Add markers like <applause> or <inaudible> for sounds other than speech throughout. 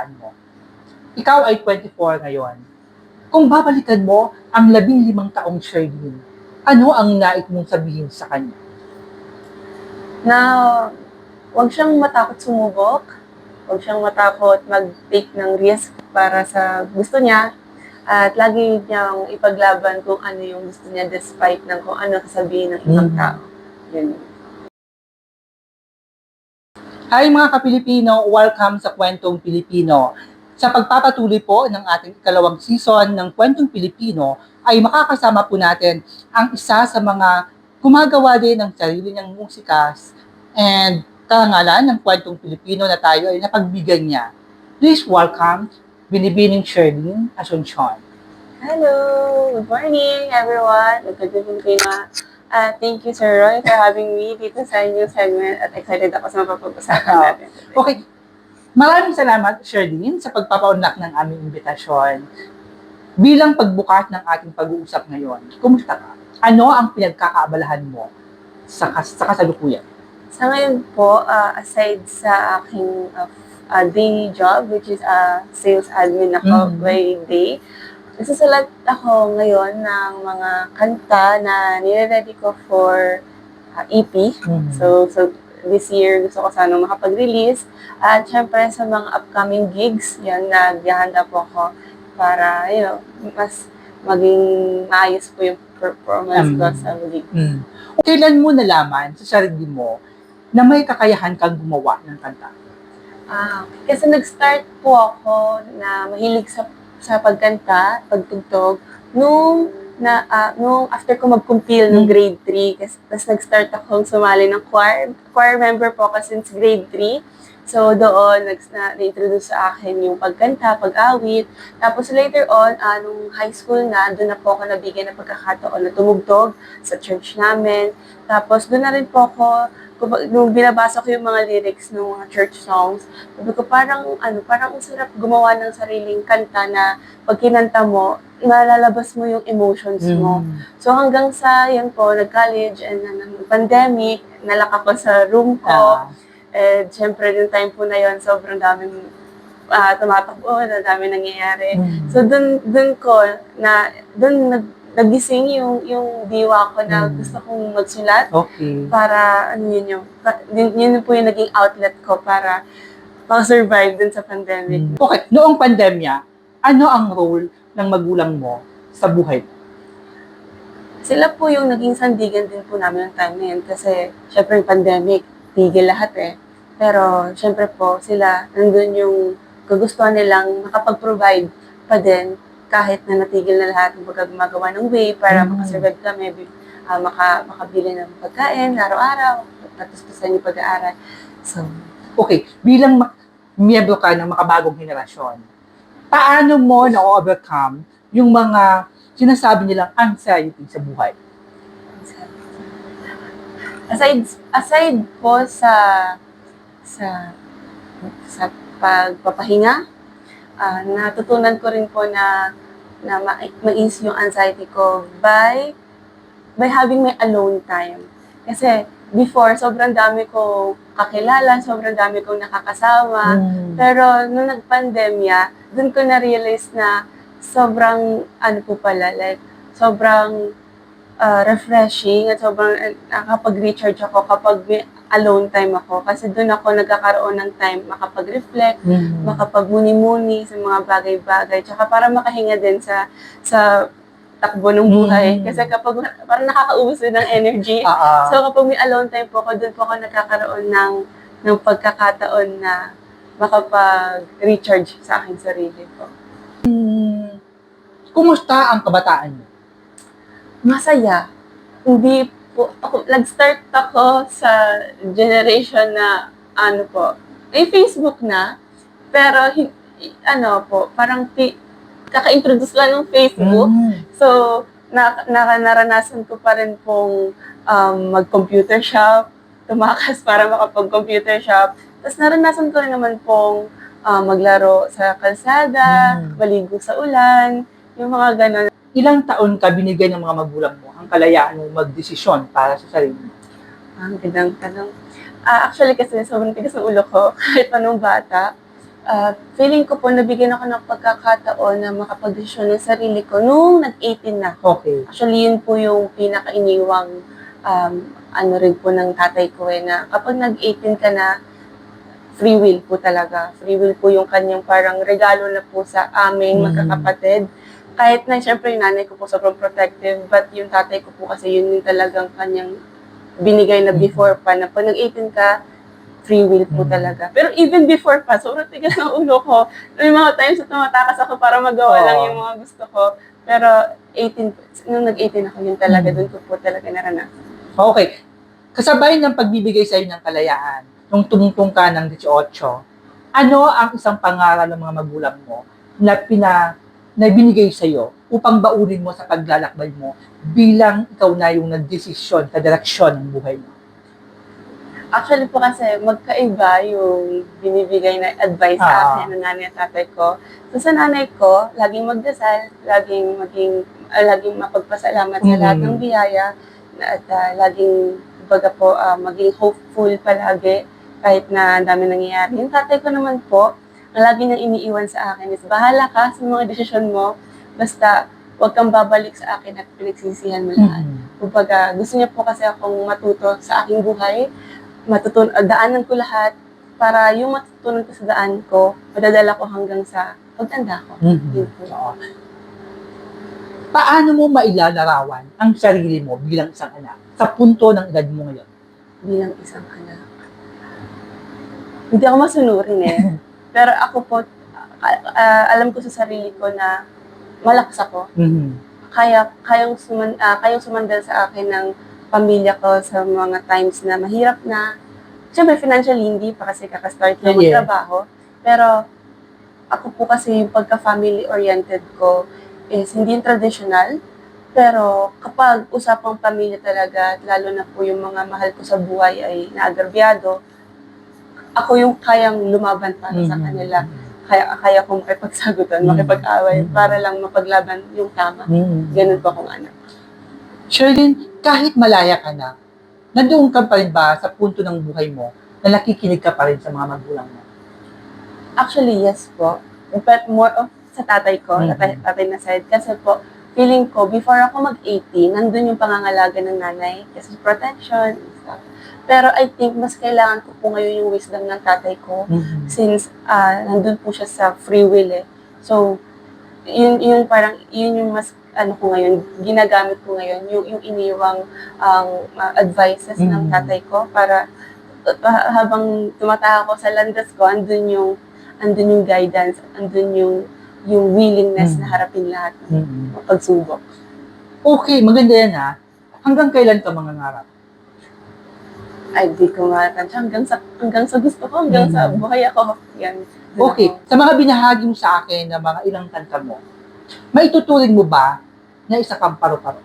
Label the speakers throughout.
Speaker 1: kabataan mo. Ikaw ay 24 ngayon. Kung babalikan mo ang labing limang taong Sherlyn, ano ang nais mong sabihin sa kanya?
Speaker 2: na wag siyang matakot sumubok, wag siyang matakot mag-take ng risk para sa gusto niya, at lagi niyang ipaglaban kung ano yung gusto niya despite ng kung ano sasabihin ng ibang
Speaker 1: Mm.
Speaker 2: tao. Yun.
Speaker 1: Hi mga ka-Pilipino, welcome sa Kwentong Pilipino. Sa pagpapatuloy po ng ating ikalawang season ng Kwentong Pilipino, ay makakasama po natin ang isa sa mga gumagawa din ng sarili niyang musika and karangalan ng Kwentong Pilipino na tayo ay napagbigyan niya. Please welcome Binibining Sherlyn Asuncion.
Speaker 2: Hello! Good morning, everyone! Nagkagandang Pilipino. Uh, thank you, Sir Roy, for having me dito sa new segment at excited ako sa mapapag-usapan
Speaker 1: Oh.
Speaker 2: natin. today.
Speaker 1: Okay, maraming salamat Sherlyn sa pagpapaunlak ng aming imbitasyon. Bilang pagbukas ng ating pag-uusap ngayon, kumusta ka? Ano ang pinagkakaabalahan mo sa, kas- sa kasalukuyan?
Speaker 2: Sa ngayon po, uh, aside sa aking uh, uh, daily job, which is uh, sales admin ako
Speaker 1: Mhm.
Speaker 2: by day, nagsusulat ako ngayon ng mga kanta na nire-ready ko for uh, EP. So, so this year, gusto ko sana makapag-release. At syempre, sa mga upcoming gigs, yan, naghahanda po ako para, you know, mas maging maayos po yung performance ko
Speaker 1: Um,
Speaker 2: sa gig.
Speaker 1: Mm. Kailan mo nalaman sa sarili mo na may kakayahan kang gumawa ng kanta?
Speaker 2: Ah, kasi nag-start po ako na mahilig sa sa pagkanta, pagtugtog nung na ah, nung after ko mag-compile nung
Speaker 1: Mm.
Speaker 2: grade 3 kasi tapos nag-start akong sumali ng choir choir member po ako since grade 3 so doon nag na, na-introduce sa akin yung pagkanta, pag-awit. Tapos later on ah, nung high school na doon na po ako nabigyan ng pagkakataon na tumugtog sa church namin. Tapos doon na rin po ako nung binabasa ko yung mga lyrics ng mga church songs, sabi ko parang, ano, parang ang sarap gumawa ng sariling kanta na pag kinanta mo, malalabas mo yung emotions mo.
Speaker 1: Mm.
Speaker 2: So hanggang sa, yan po, nag-college and ng pandemic, nalak ako sa room ko.
Speaker 1: Ah,
Speaker 2: And syempre, yung time po na yon sobrang daming uh, tumatakbo, na dami nangyayari.
Speaker 1: mm.
Speaker 2: So dun dun ko na dun nag nagising yung yung diwa ko na
Speaker 1: Mm.
Speaker 2: gusto kong magsulat
Speaker 1: okay.
Speaker 2: para ano yun yung pa- yun, yun po yung naging outlet ko para makasurvive dun sa pandemic.
Speaker 1: Mm. Okay, noong pandemya, ano ang role ng magulang mo sa buhay?
Speaker 2: Sila po yung naging sandigan din po namin ng time na yun kasi syempre yung pandemic, tigil lahat eh. Pero syempre po sila, nandun yung kagustuhan nilang makapag-provide pa din kahit na natigil na lahat ng gumagawa ng way para
Speaker 1: Mm.
Speaker 2: makasurvive kami, bi- ah, maka, makabili ng pagkain araw-araw, matustusan yung pag-aaral. So,
Speaker 1: Okay, bilang miyembro ka ng makabagong henerasyon, paano mo na-overcome yung mga sinasabi nilang anxiety sa buhay?
Speaker 2: aside aside po sa sa sa pagpapahinga ah, natutunan ko rin po na na ma- ma-ease yung anxiety ko by by having my alone time kasi before sobrang dami ko kakilala sobrang dami kong nakakasama
Speaker 1: Mm.
Speaker 2: pero nung nagpandemya, dun ko na-realize na sobrang, ano po pala, like, sobrang ah, refreshing at sobrang uh, nakapag-recharge ako kapag may alone time ako. Kasi dun ako nagkakaroon ng time makapag-reflect,
Speaker 1: Mm.
Speaker 2: makapagmuni-muni sa mga bagay-bagay. Tsaka para makahinga din sa sa takbo ng buhay.
Speaker 1: Mm.
Speaker 2: Kasi kapag parang nakakaubos din ng energy.
Speaker 1: Ah.
Speaker 2: So kapag may alone time po ako, doon po ako nagkakaroon ng, ng pagkakataon na makapag-recharge sa aking sarili po.
Speaker 1: Kumusta ang kabataan mo?
Speaker 2: Masaya. Hindi po, ako, nag-start ako sa generation na, ano po, may Facebook na, pero, hin- ano po, parang, fi- kaka-introduce lang ng Facebook.
Speaker 1: Mm.
Speaker 2: So, na, na, naranasan ko pa rin pong um, mag-computer shop, tumakas <laughs> para makapag-computer shop. Tapos naranasan ko rin naman pong ah, maglaro sa kalsada,
Speaker 1: Mm.
Speaker 2: maligo sa ulan, yung mga ganon.
Speaker 1: Ilang taon ka binigay ng mga magulang mo ang kalayaan mo magdesisyon para sa sarili mo?
Speaker 2: Ang gandang tanong. Ah, actually kasi sobrang tigas ng ulo ko <laughs> kahit pa nung bata. Ah, feeling ko po, nabigyan ako ng pagkakataon na makapagdesisyon ng sarili ko nung nag-18 na.
Speaker 1: Okay.
Speaker 2: Actually, yun po yung pinakainiwang um, ano rin po ng tatay ko eh, na kapag nag-18 ka na, free will po talaga. Free will po yung kanyang parang regalo na po sa aming
Speaker 1: Mm.
Speaker 2: magkakapatid. Kahit na syempre yung nanay ko po sobrang protective, but yung tatay ko po kasi yun yung talagang kanyang binigay na before pa, na pag nag-18 ka, free will po
Speaker 1: Mm.
Speaker 2: talaga. Pero even before pa, sobrang tigas ng ulo ko. May mga times na tumatakas ako para magawa
Speaker 1: Oo.
Speaker 2: lang yung mga gusto ko. Pero 18, nung nag-18 ako, yun talaga,
Speaker 1: Mm.
Speaker 2: doon ko po talaga naranasan.
Speaker 1: Okay. Kasabay ng pagbibigay sa ng kalayaan, nung tumungtong ka ng 18, ano ang isang pangaral ng mga magulang mo na pina na binigay sa iyo upang baunin mo sa paglalakbay mo bilang ikaw na yung nagdesisyon sa direksyon ng buhay mo?
Speaker 2: Actually po kasi magkaiba yung binibigay na advice sa
Speaker 1: Ah.
Speaker 2: akin ng nanay at tatay ko. So sa nanay ko, laging magdasal, laging maging, ah, laging mapagpasalamat sa
Speaker 1: Mm.
Speaker 2: lahat ng biyaya, na- at ah, laging, baga po, ah, maging hopeful palagi kahit na ang dami nangyayari. Yung tatay ko naman po, ang lagi niyang iniiwan sa akin is, bahala ka sa mga desisyon mo, basta huwag kang babalik sa akin at pinagsisihan mo lahat. Kumbaga, gusto niya po kasi akong matuto sa aking buhay, matutun ah, daanan ko lahat para yung matutunan ko sa daan ko, madadala ko hanggang sa pagtanda ko.
Speaker 1: Mhm.
Speaker 2: Po.
Speaker 1: Oo. Paano mo mailalarawan ang sarili mo bilang isang anak sa punto ng edad mo ngayon?
Speaker 2: bilang isang anak. Hindi ako masunurin eh. <laughs> Pero ako po, ah, alam ko sa sarili ko na malakas ako.
Speaker 1: Mhm.
Speaker 2: Kaya, kayang, suman, ah, kayang sumandal sa akin ng pamilya ko sa mga times na mahirap na. Siyempre, financially, hindi pa kasi kakastart na
Speaker 1: Yeah.
Speaker 2: magtrabaho. Pero, ako po kasi yung pagka-family oriented ko is hindi yung traditional. Pero, kapag usapang pamilya talaga, lalo na po yung mga mahal ko sa buhay ay naagrabyado, ako yung kayang lumaban para sa
Speaker 1: Mhm.
Speaker 2: kanila. Kaya, kaya kong makipagsagutan,
Speaker 1: Mhm.
Speaker 2: makipag-away,
Speaker 1: Mhm.
Speaker 2: para lang mapaglaban yung tama.
Speaker 1: Mhm.
Speaker 2: Ganun po akong anak.
Speaker 1: Sherlyn, kahit malaya ka na, nandoon ka pa rin ba sa punto ng buhay mo na nakikinig ka pa rin sa mga magulang mo?
Speaker 2: Actually, yes po. But more of sa tatay ko,
Speaker 1: Mhm.
Speaker 2: tatay, tatay na side. Kasi po, feeling ko, before ako mag-18, nandun yung pangangalaga ng nanay. Kasi protection stuff. Pero I think mas kailangan ko po ngayon yung wisdom ng tatay ko since ah nandun po siya sa free will eh. So, yun, yung parang, yun yung mas, ano ko ngayon, ginagamit ko ngayon, yung, yung iniwang ang ah, advices
Speaker 1: Mhm.
Speaker 2: ng tatay ko para uh, habang tumataka ako sa landas ko, andun yung, andun yung guidance, andun yung, yung willingness
Speaker 1: Mhm.
Speaker 2: na harapin lahat ng
Speaker 1: Mhm.
Speaker 2: pagsubok.
Speaker 1: Okay, maganda yan ha. Hanggang kailan ka mangangarap?
Speaker 2: Ay, di ko matanda. Hanggang sa, hanggang sa gusto ko, hanggang sa
Speaker 1: Mhm.
Speaker 2: buhay ako. Yan.
Speaker 1: Okay,
Speaker 2: ako.
Speaker 1: sa mga binahagi mo sa akin na mga ilang kanta mo, maituturing mo ba na isa kang paru-paro?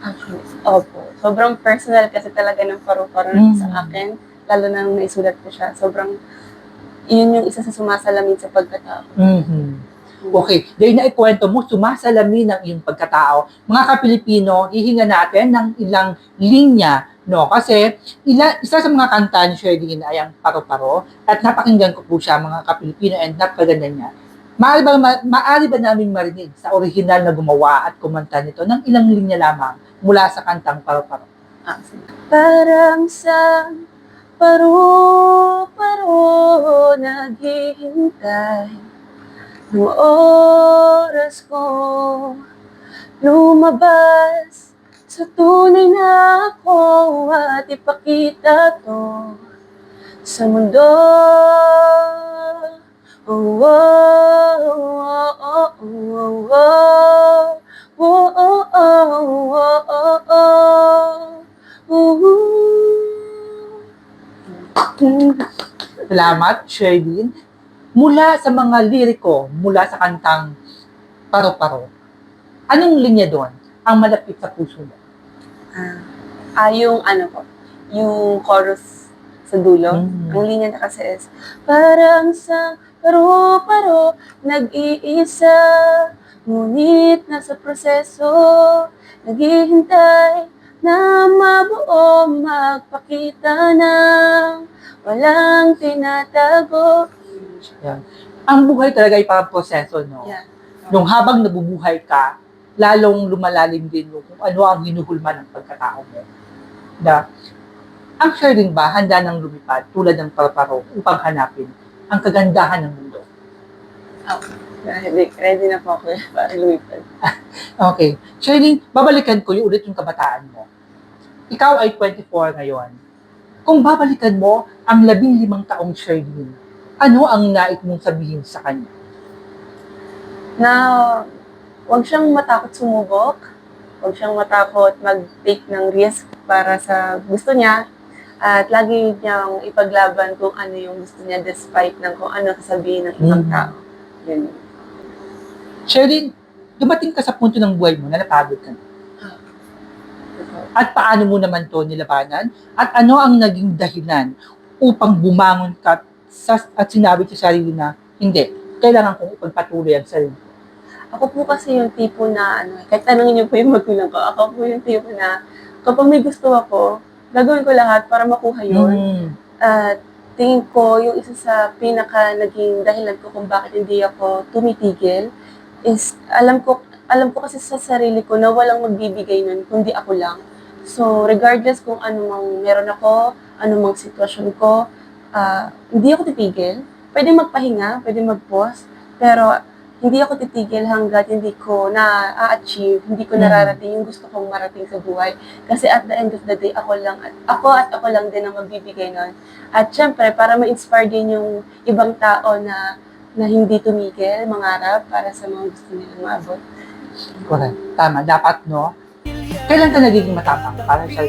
Speaker 2: Actually, opo. Sobrang personal kasi talaga ng paru-paro
Speaker 1: Mm.
Speaker 2: sa akin. Lalo na nung naisulat ko siya. Sobrang, yun yung isa sa sumasalamin sa pagkatao.
Speaker 1: Mhm. Okay, dahil na ikwento mo, sumasalamin ang iyong pagkatao. Mga kapilipino, hihinga natin ng ilang linya, no? Kasi ila, isa sa mga kanta ni Sherlyn ay ang Paro-Paro at napakinggan ko po siya mga kapilipino and napakaganda niya. Maaari ba, ma, maaari ba namin marinig sa original na gumawa at kumanta nito ng ilang linya lamang mula sa kantang Paro-Paro?
Speaker 2: Ah. Parang sa paru-paro naghihintay ng oras ko lumabas sa tunay na ako at ipakita to sa mundo. Oh, oh, oh, oh, oh, oh. Oh, oh, oh, oh, oh, oh.
Speaker 1: Salamat, Sherlyn. Mula sa mga liriko, mula sa kantang Paro-Paro, anong linya doon ang malapit sa puso mo?
Speaker 2: Ah, ah, yung ano po, yung chorus sa dulo.
Speaker 1: Mm.
Speaker 2: Ang linya na kasi is, parang sa paro-paro, nag-iisa, ngunit nasa proseso, naghihintay na mabuo magpakita ng walang tinatago.
Speaker 1: Yan. Ang buhay talaga ay parang proseso, no?
Speaker 2: Yeah.
Speaker 1: Nung habang nabubuhay ka, lalong lumalalim din mo kung ano ang hinuhulman ng pagkatao mo. Na, ang sharing ba, handa ng lumipad tulad ng parparo upang hanapin ang kagandahan ng mundo.
Speaker 2: Ready, ready na po ako para lumipad. <laughs>
Speaker 1: Okay. Shirley, babalikan ko yung ulit yung kabataan mo. Ikaw ay 24 ngayon. Kung babalikan mo ang labing limang taong Shirley, ano ang nais mong sabihin sa kanya?
Speaker 2: Na huwag siyang matakot sumubok, huwag siyang matakot mag-take ng risk para sa gusto niya, at lagi niyang ipaglaban kung ano yung gusto niya despite ng kung ano sasabihin ng ibang
Speaker 1: Mhm.
Speaker 2: tao. Yun.
Speaker 1: Shirley, dumating ka sa punto ng buhay mo na napagod ka na. At paano mo naman to nilabanan? At ano ang naging dahilan upang bumangon ka at sinabi sa sarili na, hindi, kailangan kong ipagpatuloy ang sarili. ko."
Speaker 2: Ako po kasi yung tipo na, ano, kahit tanongin niyo po yung magulang ko, ako po yung tipo na, kapag may gusto ako, gagawin ko lahat para makuha yun.
Speaker 1: Mm.
Speaker 2: At tingin ko, yung isa sa pinaka naging dahilan ko kung bakit hindi ako tumitigil is alam ko alam ko kasi sa sarili ko na walang magbibigay nun kundi ako lang. So, regardless kung ano mang meron ako, ano mang sitwasyon ko, ah, hindi ako titigil. Pwede magpahinga, pwede mag-pause, pero hindi ako titigil hanggat hindi ko na-achieve, hindi ko
Speaker 1: Mm.
Speaker 2: nararating yung gusto kong marating sa buhay. Kasi at the end of the day, ako lang, ako at ako lang din ang magbibigay nun. At syempre, para ma-inspire din yung ibang tao na na hindi tumigil, mangarap para sa mga gusto nilang maabot.
Speaker 1: Correct. Tama. Dapat, no? Kailan ka nagiging matapang para sa?